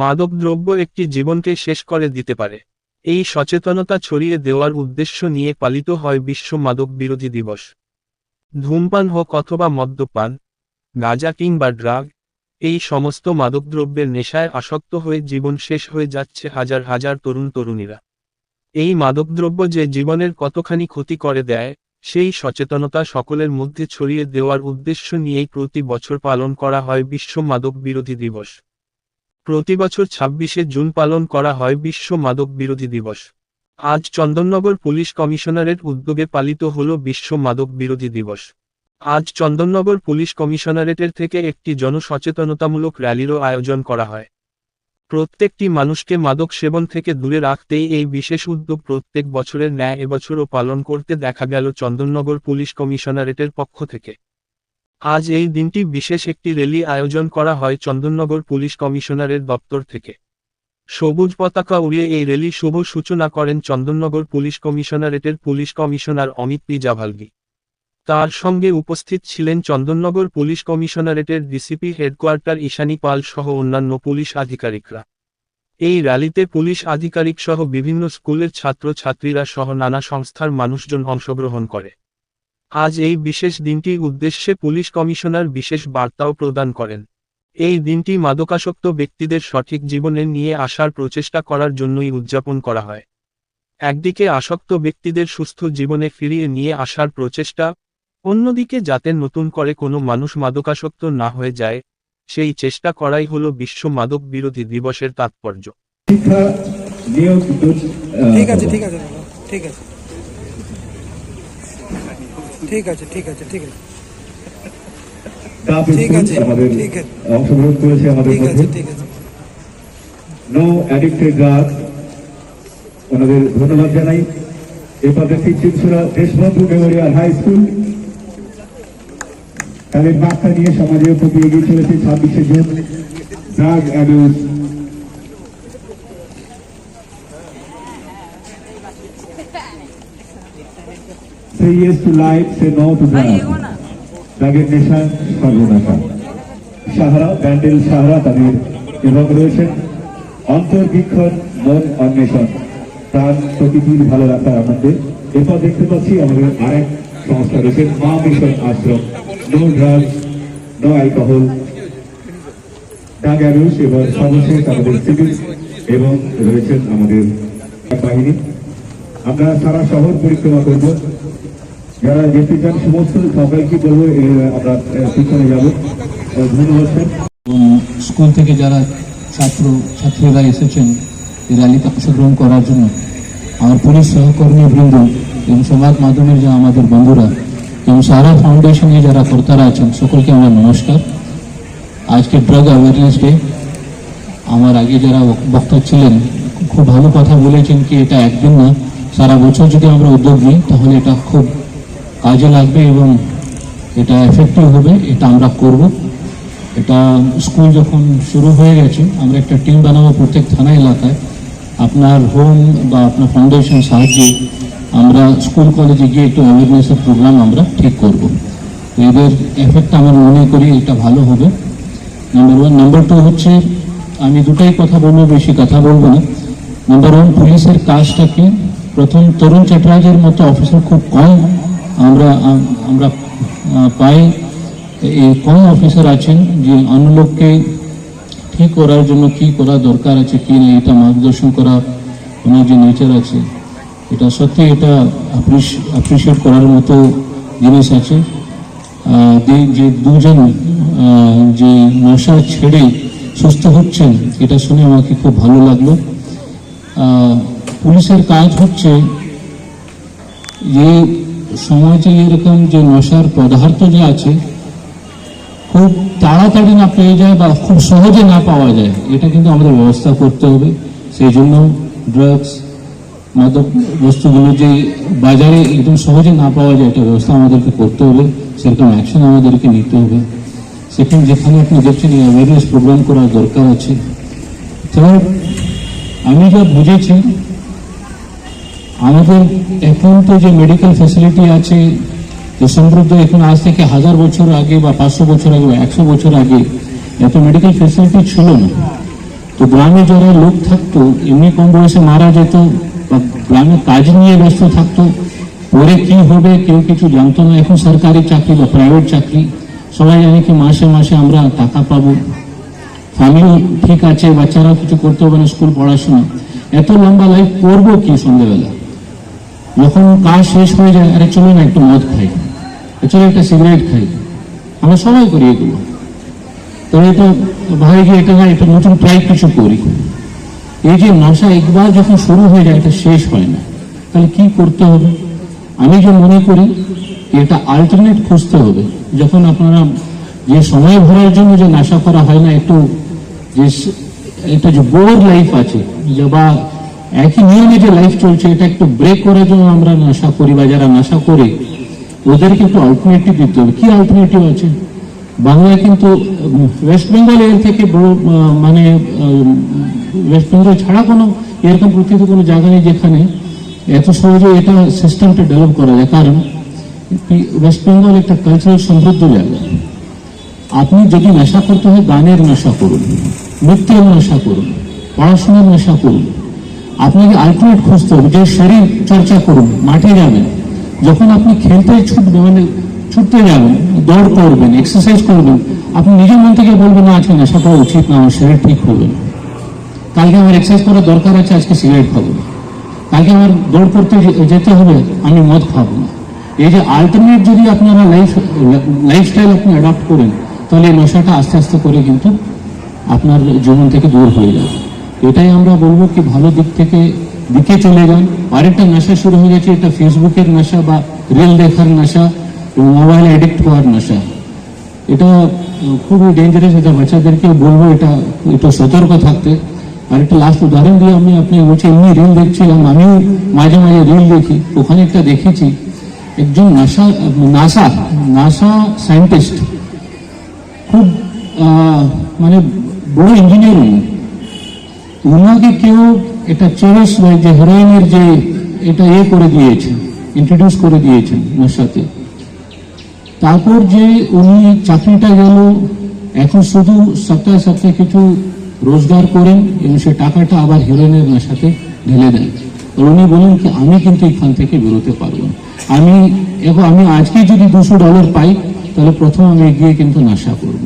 মাদকদ্রব্য একটি জীবনকে শেষ করে দিতে পারে। এই সচেতনতা ছড়িয়ে দেওয়ার উদ্দেশ্য নিয়ে পালিত হয় বিশ্ব মাদক বিরোধী দিবস। ধূমপান হোক অথবা মদ্যপান, গাঁজা কিংবা ড্রাগ, এই সমস্ত মাদকদ্রব্যের নেশায় আসক্ত হয়ে জীবন শেষ হয়ে যাচ্ছে হাজার হাজার তরুণ তরুণীরা। এই মাদকদ্রব্য যে জীবনের কতখানি ক্ষতি করে দেয়, সেই সচেতনতা সকলের মধ্যে ছড়িয়ে দেওয়ার উদ্দেশ্য নিয়েই প্রতি বছর পালন করা হয় বিশ্ব মাদক বিরোধী দিবস। প্রতি বছর ছাব্বিশে জুন পালন করা হয় বিশ্ব মাদক বিরোধী দিবস। আজ চন্দননগর পুলিশ কমিশনারের উদ্যোগে পালিত হল বিশ্ব মাদক বিরোধী দিবস। আজ চন্দননগর পুলিশ কমিশনারেটের থেকে একটি জনসচেতনতামূলক র্যালিরও আয়োজন করা হয়। প্রত্যেকটি মানুষকে মাদক সেবন থেকে দূরে রাখতেই এই বিশেষ উদ্যোগ প্রত্যেক বছরের ন্যায় এবছরও পালন করতে দেখা গেল চন্দননগর পুলিশ কমিশনারেটের পক্ষ থেকে। আজ এই দিনটি বিশেষ একটি র্যালি আয়োজন করা হয় চন্দননগর পুলিশ কমিশনারের দপ্তর থেকে। সবুজ পতাকা উড়িয়ে এই র্যালি শুভ সূচনা করেন Chandannagar police কমিশনারেটের police commissioner Amit P Javalgi তার সঙ্গে উপস্থিত ছিলেন চন্দননগর পুলিশ কমিশনারেটের ডিসিপি হেডকোয়ার্টার ঈশানী পাল সহ অন্যান্য পুলিশ আধিকারিকরা। এই র্যালিতে পুলিশ আধিকারিক সহ বিভিন্ন স্কুলের ছাত্র ছাত্রীরা সহ নানা সংস্থার মানুষজন অংশগ্রহণ করে। আজ এই বিশেষ দিনটি উদ্দেশ্যে পুলিশ কমিশনার বিশেষ বার্তাও প্রদান করেন। এই দিনটি মাদকাসক্ত ব্যক্তিদের সঠিক জীবনে নিয়ে আসার প্রচেষ্টা করার জন্যই উদযাপন করা হয়। একদিকে আসক্ত ব্যক্তিদের সুস্থ জীবনে ফিরিয়ে নিয়ে আসার প্রচেষ্টা, অন্যদিকে যাতে নতুন করে কোনো মানুষ মাদকাসক্ত না হয়ে যায়, সেই চেষ্টা করাই হলো বিশ্ব মাদক বিরোধী দিবসের তাৎপর্য। ঠিক আছে ঠিক আছে ঠিক আছে। ঠিক আছে ঠিক আছে ঠিক আছে। ঠিক আছে, ঠিক আছে। অংশগ্রহণ করেছে আমাদের ঠিক আছে ঠিক আছে। নো অ্যাডিক্টেড ড্রাগ ওনাদের ধন্যবাদ জানাই। এরপর Chinsurah Deshbandhu memorial high school. তাদের বার্তা নিয়ে সমাজের প্রতি এগিয়ে চলেছে ছাব্বিশে June. Drug abuse Say yes to life, say no to drug. ড্রাগের নেশা সর্বনাশা সাহারা ব্যান্ডেল সাহারা তাদের এবং রয়েছেন অন্তর্বীক্ষণ মন অন্বেষণ প্রাণ প্রকৃতির ভালো রাখার আনন্দে এরপর দেখতে পাচ্ছি আমাদের আরেক সংস্থা রয়েছে Ma mission Ashram no drug no alcohol drug abuse এবং সর্বশেষ আমাদের সিভিল এবং রয়েছেন আমাদের বাহিনী আমরা সারা শহর পরিক্রমা করব। যারা যেতে চান সমস্ত সবাইকে বলব আমরা পিছনে যাব। ধন্যবাদ, স্যার। স্কুল থেকে যারা ছাত্র, ছাত্রীরা এসেছেন, এই র্যালিতে অংশগ্রহণ করার জন্য, আমার পুলিশ সহকর্মী বৃন্দ এবং সমাজ মাধ্যমের যে আমাদের বন্ধুরা এবং সারা ফাউন্ডেশনে যারা কর্তারা আছেন, সকলকে আমার নমস্কার। আজকে ড্রাগ অ্যাওয়ারনেস ডে আমার আগে যারা বক্তা ছিলেন, খুব ভালো কথা বলেছেন কি এটা একদিন না সারা বছর যদি আমরা উদ্যোগ নিই, তাহলে এটা খুব কাজে লাগবে এবং এটা এফেক্টিভ হবে, এটা আমরা করব। এটা স্কুল যখন শুরু হয়ে গেছে, আমরা একটা টিম বানাবো প্রত্যেক থানা এলাকায়। আপনার হোম বা আপনার ফাউন্ডেশন সাহায্যে আমরা স্কুল কলেজে গিয়ে একটু অ্যাওয়ারনেসের প্রোগ্রাম আমরা ঠিক করব। এদের এফেক্ট আমার মনে করি এটা ভালো হবে। নাম্বার ওয়ান নাম্বার টু হচ্ছে, আমি দুটাই কথা বলব, বেশি কথা বলব না। নাম্বার ওয়ান পুলিশের কাজটাকে প্রথম তরুণ চেটরাজের মতো অফিসার খুব কম আমরা আমরা পাই। এই কম অফিসার আছেন যে অন্য লোককে ঠিক করার জন্য কি করা দরকার আছে, কি নেই, এটা মার্গদর্শন করা ওনার যে নেচার আছে, এটা সত্যি এটা অ্যাপ্রিসিয়েট করার মতো জিনিস আছে। যে- দুজন যে নশা ছেড়ে সুস্থ হচ্ছেন, এটা শুনে আমাকে খুব ভালো লাগল। পুলিশের কাজ হচ্ছে যে সমাজে এরকম যে নেশার পদার্থ যে আছে, খুব তাড়াতাড়ি না পেয়ে যায় বা খুব সহজে না পাওয়া যায়। এটা কিন্তু আমাদের ব্যবস্থা করতে হবে। সেই জন্য ড্রাগস মাদক বস্তুগুলো যে বাজারে একদম সহজে না পাওয়া যায়, এটা ব্যবস্থা আমাদেরকে করতে হবে। সেরকম অ্যাকশন আমাদেরকে নিতে হবে। সেখানে যেখানে আপনি দেখছেন অ্যাওয়ারনেস প্রোগ্রাম করার দরকার আছে। থার্ড আমি যা বুঝেছি আমাদের এখন তো যে মেডিকেল ফ্যাসিলিটি আছে যে সমৃদ্ধ এখন আজ থেকে হাজার বছর আগে বা পাঁচশো বছর আগে বা একশো বছর আগে এত মেডিকেল ফ্যাসিলিটি ছিল না। তো গ্রামে যারা লোক থাকতো, এমনি কম বয়সে মারা যেত বা গ্রামে কাজ নিয়ে ব্যস্ত থাকতো, পরে কি হবে কেউ কিছু জানতো না। এখন সরকারি চাকরি বা প্রাইভেট চাকরি, সবাই জানে কি মাসে মাসে আমরা টাকা পাবো। ফ্যামিলি ঠিক আছে বাচ্চারা কিছু করতে হবে না স্কুল পড়াশোনা। এত লম্বা লাইফ করব কি সন্ধ্যেবেলা যখন কাজ শেষ হয়ে যায়, আরে চলো না একটু মদ খাই। চলো একটা সিগারেট খাই। আমরা সবাই করি এগুলো। তো এটা ভাই যে এটা না, এটা নতুন ট্রাই কিছু করি। এই যে নেশা একবার যখন শুরু হয়ে যায়, এটা শেষ হয় না। তাহলে কি করতে হবে? আমি যে মনে করি, এটা আলটারনেট খুঁজতে হবে। যখন আপনারা যে সময় ভরার জন্য যে নেশা করা হয় না, একটু যে এটা যে বোর লাইফ আছে বা একই নিয়মে যে লাইফ চলছে, এটা একটু ব্রেক করার জন্য আমরা নেশা করি বা যারা নেশা করে, ওদেরকে একটু অল্টারনেটিভ দিতে হবে। কি অল্টারনেটিভ আছে? বাংলায় কিন্তু ওয়েস্ট বেঙ্গল এর থেকে বড় মানে ওয়েস্ট বেঙ্গল ছাড়া কোনো এরকম পৃথিবীতে কোনো জায়গা নেই যেখানে এত সহজে এটা সিস্টেমটা ডেভেলপ করা যায়। কারণ ওয়েস্ট বেঙ্গল একটা কালচারাল সমৃদ্ধ জায়গা। আপনি যদি নেশা করতে হয়, গানের নেশা করুন, নৃত্যের নেশা করুন, পড়াশোনার নেশা করুন আপনাকে আলটিমেট খুঁজতে হবে, যে শরীর চর্চা করুন, মাঠে যাবেন। যখন আপনি খেলতে ছুটবেন মানে ছুটতে যাবেন, দৌড় করবেন এক্সারসাইজ করবেন, আপনি নিজের মন থেকে বলবেন, না, আজকে নেশা করা উচিত না, আমার শরীর ঠিক হবে। কালকে আমার এক্সারসাইজ করার দরকার আছে, আজকে সিগারেট খাব না। কালকে আমার দৌড় করতে যেতে হবে, আমি মদ খাব না। এই যে আলটারনেট যদি আপনারা লাইফ লাইফস্টাইল আপনি অ্যাডাপ্ট করেন, তাহলে এই নেশাটা আস্তে আস্তে করে কিন্তু আপনার জীবন থেকে দূর হয়ে যাবে। এটাই আমরা বলব কি ভালো দিক থেকে দিকে চলে যান। আরেকটা নেশা শুরু হয়ে গেছে, এটা ফেসবুকের নেশা বা রিল দেখার নেশা মোবাইল অ্যাডিক্ট হওয়ার নেশা। এটা খুবই ডেঞ্জারাস এটা বাচ্চাদেরকে বলব, এটা, একটু সতর্ক থাকতে। আর একটা লাস্ট উদাহরণ দিয়ে আমি আপনি বলছি, এমনি রিল দেখছিলাম, আমিও মাঝে মাঝে রিল দেখি, ওখানে একটা দেখেছি, একজন নাসা নাসা নাসা সায়েন্টিস্ট খুব মানে বড় ইঞ্জিনিয়ার উনাকে কেউ এটা চেরিশ যে হেরোইনের যে এটা ইয়ে করে দিয়েছে ইন্ট্রোডিউস করে দিয়েছেন নেশাতে তারপর যে উনি চাকরিটা গেল, এখন শুধু সপ্তাহে সপ্তাহে কিছু রোজগার করেন এবং সে টাকাটা আবার হিরোইনের নেশাতে ঢেলে দেন। উনি বলেন কি, আমি কিন্তু এখান থেকে বেরোতে পারব না। আমি এখন আমি আজকে যদি দুশো ডলার পাই, তাহলে প্রথম আমি গিয়ে কিন্তু নেশা করব।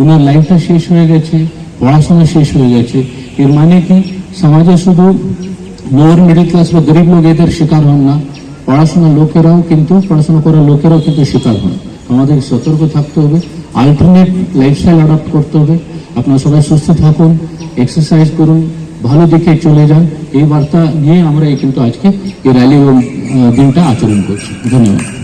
ওনার লাইফটা শেষ হয়ে গেছে, পড়াশোনা শেষ হয়ে গেছে এর মানে কি সমাজে শুধু লোয়ার মিডিল ক্লাস বা গরিব লোক এদের শিকার হন না পড়াশোনার লোকেরাও কিন্তু পড়াশোনা করার লোকেরাও কিন্তু শিকার হন আমাদের সতর্ক থাকতে হবে আলটারনেট লাইফস্টাইল অ্যাডাপ্ট করতে হবে আপনারা সবাই সুস্থ থাকুন এক্সারসাইজ করুন ভালো দিকে চলে যান এই বার্তা নিয়ে আমরা কিন্তু আজকে এই র্যালি দিনটা আচরণ করছি ধন্যবাদ